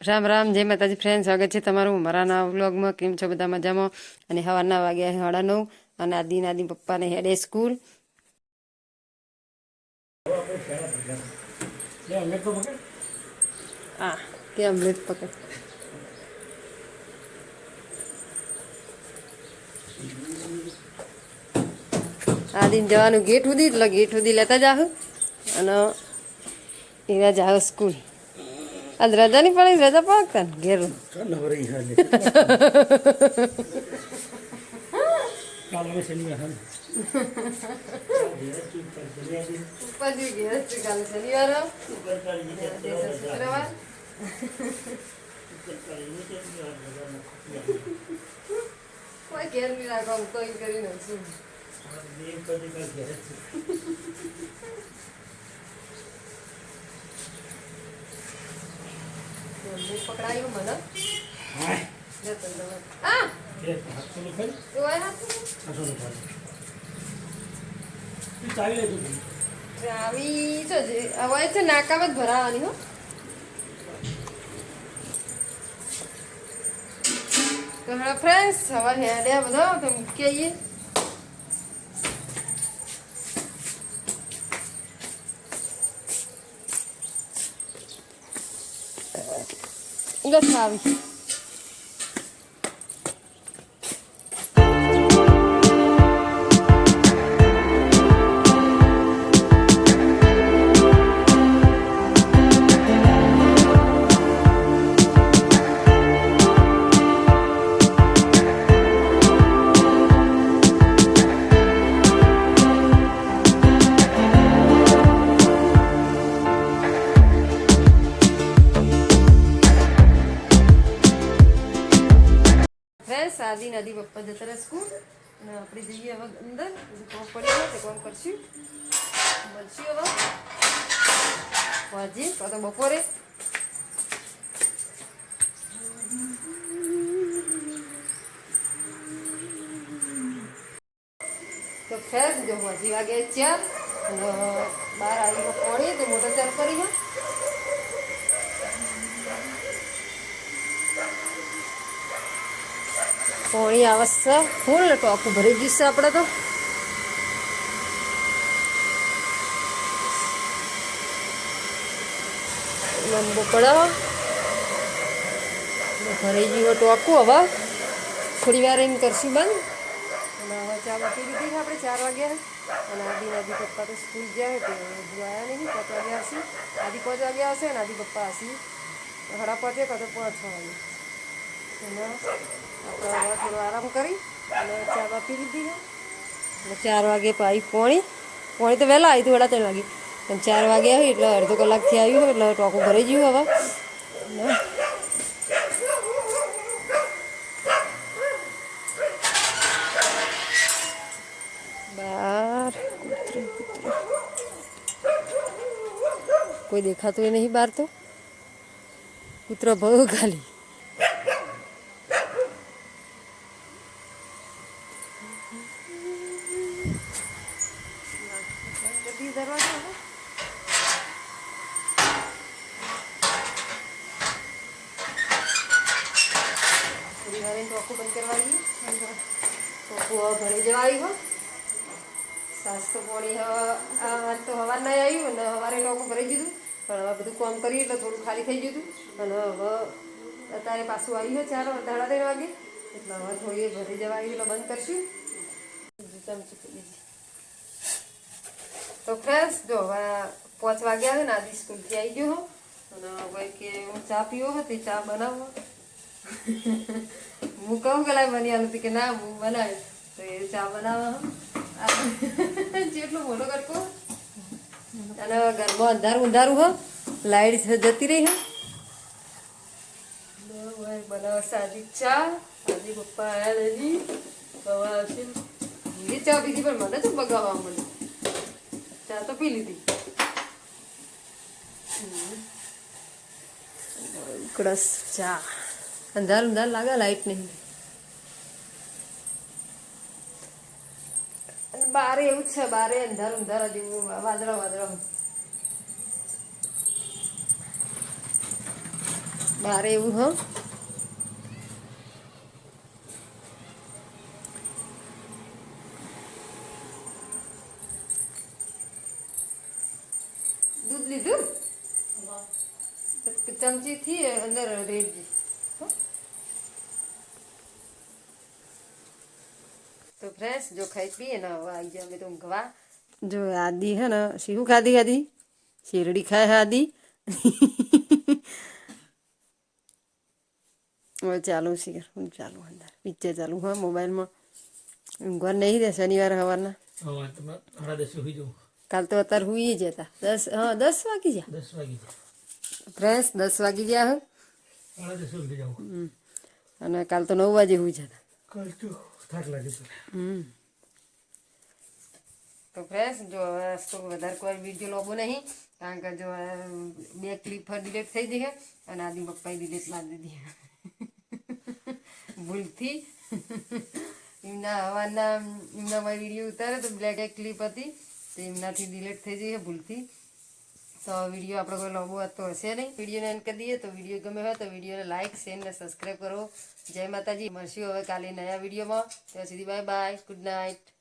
રામ રામ, જય માતાજી ફ્રેન્ડ સ્વાગત છે તમારું મારા નવા વ્લોગમાં કેમ છો બધા મજામાં? અને સવારના વાગ્યા સાડા નવ અને આદિ નાદી પપ્પાને હેડે સ્કૂલ હા, કે અમૃત જવાનું ગેટ સુધી, એટલે ગેટ સુધી લેતા જાઉં અને એવા જાવ સ્કૂલ ઘેર પછી ઘેર છે કાલે શનિવાર કોઈ ઘેર નહીં રાખવાનું કોઈ કરી નાખશું અમૃત પકડાયું મને. જે હવે છે નાકામાં જ ભરાવાની હો. તો ફ્રેન્ડ્સ હવે હેડ્યા બધો તો મૂકી engraçado. આદિ નદી પપ્પા જતા રહ્યા સ્કૂલ અને આપણે જઈએ હવે અંદર. કોમ પડી તે કોમ કરશું. મળશું હવે. કાં તો બપોરે. તો ફ્રેન્ડ જો હજી વાગે ચાર બાર આવી પડી તો મોટર ચાર કરી પાણી આવશે ફૂલ ને ટોપું ભરી ગયું છે આપણે તો લંબો પડે ભરાઈ ગયું ટોકું હવે થોડી વાર એમ કરશું બંધ અને હવે ચા બાકી લીધી છે આપણે ચાર વાગ્યા અને આદિ આદિ પપ્પા તો સ્કૂલ ગયા તો હજુ આવ્યા નહીં પાંચ વાગે આવશે આદિ પાંચ વાગે આવશે અને આદિ પપ્પા આવશે હડા પાંચે કાં તો પાંચ છ વાગે ચાર વાગે પાઈ પોણી. પોણી તો વહેલા આવી થોડા ત્રણ વાગે. પણ ચાર વાગે આવી એટલે અડધો કલાકથી આવ્યું એટલે ટોકું ભરાઈ ગયું હવે. કોઈ દેખાતું નહીં બહાર તો? કૂતરો બહુ ખાલી. બધી દરવાજો હવે? થોડી એને ટોકું બંધ કરવા આવીએ ટોકું હવે ભરી જવા આવ્યું સાસ તો પોણી હવે તો હવાર નહીં આવ્યું અને સવારે ટોકું ભરી દીધું પણ હવે બધું કામ કર્યું એટલે થોડું ખાલી થઈ ગયું અને હવે અત્યારે પાછું આવી ગયો ચાર સાડા ત્રણ વાગે. એટલે હવે થોડી ભરી જવા આવી એટલે બંધ કરશું. બીજું ચમચી તો ફ્રેન્ડ્સ જો પાંચ વાગ્યા છે ને સ્કૂલ સ્કૂલથી આવી ગયો અને ભાઈ કે હું ચા પીવો હતી ચા બનાવો હું કહું કે લાય બની આલું કે ના, હું બનાવી તો એ ચા બનાવવા જેટલો મોટો કરકો અને ઘરમાં અંધારું અંધારું હો. લાઈટ જતી રહી હે. બનાવ સાદી ચા. સાદી પપ્પા આવ્યા નથી હવે ચા પીધી પણ મને તો બગાવવા મને ચા તો પી લીધી. અંધાર અંધાર લાગે લાઈટ નહીં. બારે એવું જ છે, બારે અંધાર અંધાર જેવું વાદળા વાદળા. બારે એવું, હ. ચમચીથી અંદર રેડજી? તો ફ્રેશ જો ખાઈ પીએ ને હવે આવી જાય અમે તો ઊંઘવા જો આદી હે ને શું ખાધી ખાધી શેરડી ખાય આદી હવે ચાલુ છે હું ચાલુ અંદર પિક્ચર ચાલુ હા મોબાઈલમાં ઊંઘવા નહીં દે શનિવાર સવારના કાલ તો અત્યારે હુઈ જ હતા દસ હા દસ વાગી ગયા દસ વાગી ફ્રેશ દસ વાગી ગયા હમ. અને કાલ તો નવ વાગે હોય જતા. કાલ તો થાક લાગે છે. હમ. તો ફ્રેશ જો તો વધારે કોઈ વીડિયો લોબો નહીં. કારણ કે જો બે ક્લિપ ડિલેટ થઈ ગઈ છે અને આદિ પપ્પાએ ડિલેટ મારી દીધી ભૂલથી. એમના હવાના એમના મારી વીડિયો ઉતારે તો બ્લેક એક ક્લિપ હતી. તો એમનાથી ડિલેટ થઈ જઈ છે ભૂલથી. તો વીડિયો આપણે કોઈ લાંબો તો હશે નહીં. વિડીયોને એન્ડ કરી દઈએ, તો વીડિયો ગમે હોય તો વિડીયોને લાઇક શેર ને સબસ્ક્રાઈબ કરો. જય માતાજી. મળશું હવે કાલે નયા વિડીયોમાં. ત્યાં સુધી બાય બાય ગુડ નાઇટ